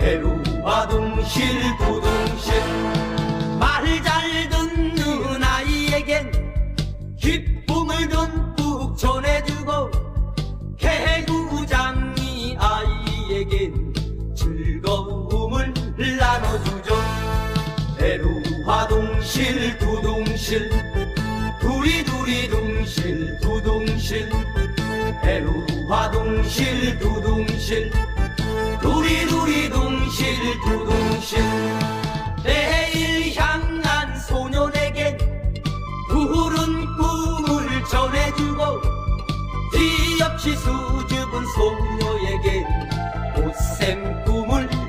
애루와 동실 두둥실. 말 잘 듣는 아이에겐 기쁨을 듬뿍 전해주고 개구장이 아이에겐 즐거움을 나눠주죠. 애루와 동실 두둥실. 두리두리 둥실 두둥실. 애루와 동실 두둥실 두둥실 내 향한 소년에겐 푸른 꿈을 전해주고 뒤없이 수줍은 손